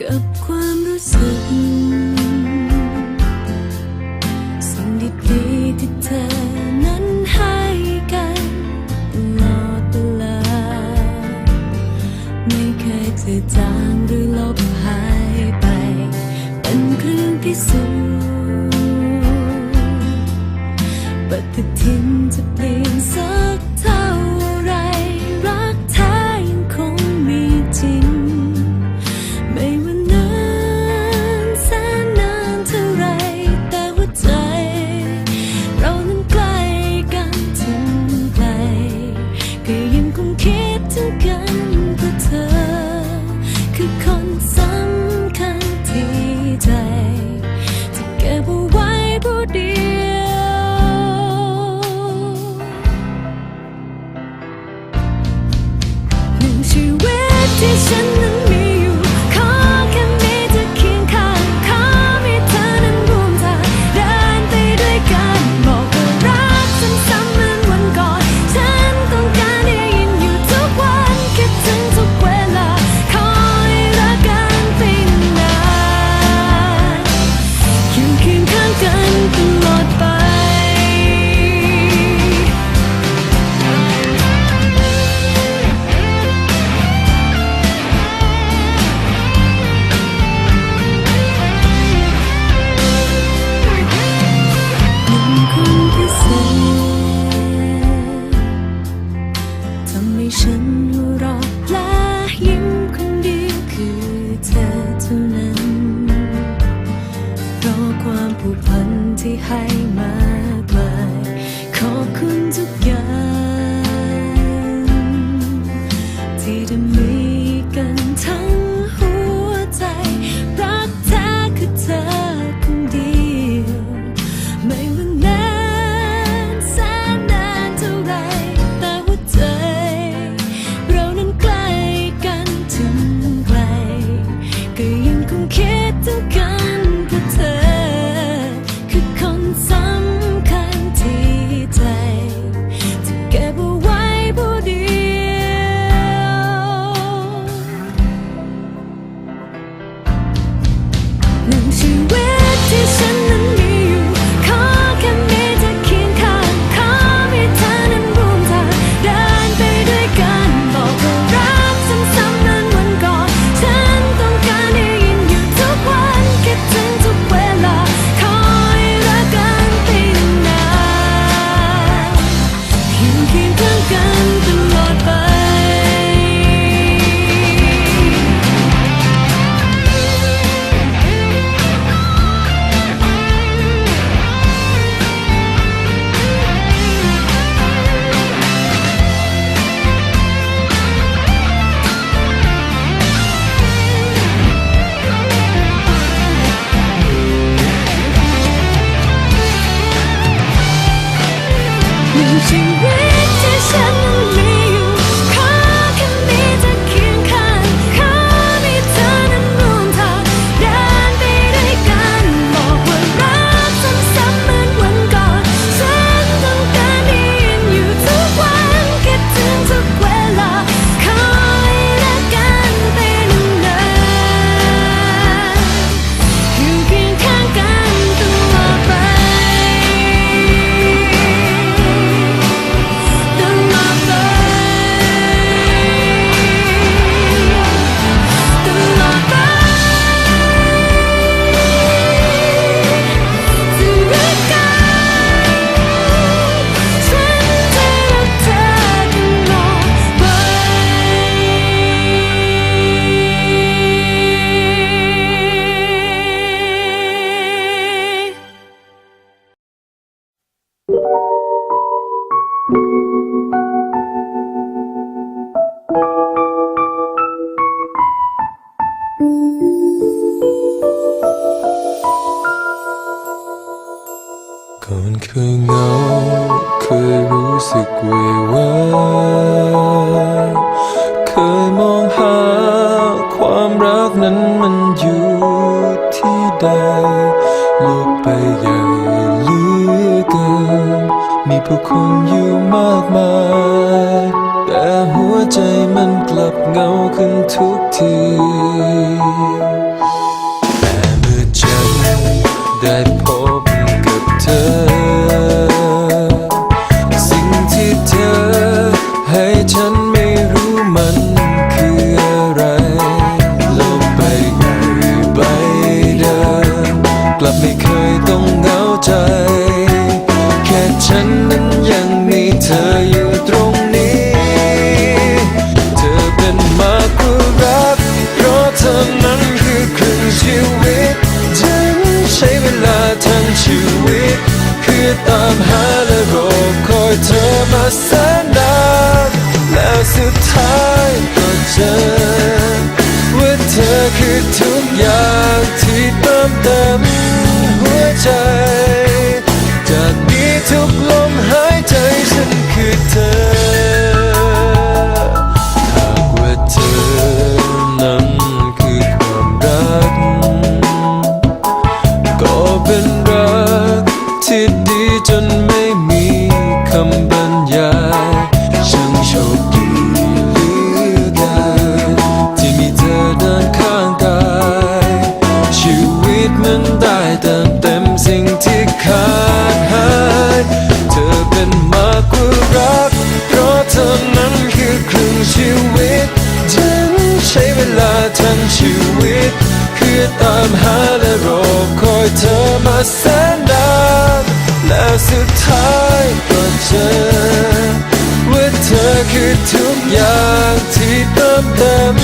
กับความรู้สึก ความผูกพันที่ให้มากมาย ขอคุณทุกอย่างที่ทำ 你是我 ก่อนเคยเงาเคยรู้สึกเววาเคยมองหาความรักนั้นมันอยู่ที่ใดโลกไป พวกคนอยู่มากมาย แต่หัวใจมันกลับเงาขึ้นทุกที แสนนานแล้วสุดท้ายก็เจอ ทั้งชีวิตเพื่อตามหาและรอคอยเธอมาแสนนานแล้วสุดท้ายก็เจอว่าเธอคือทุกอย่างที่เติมเต็ม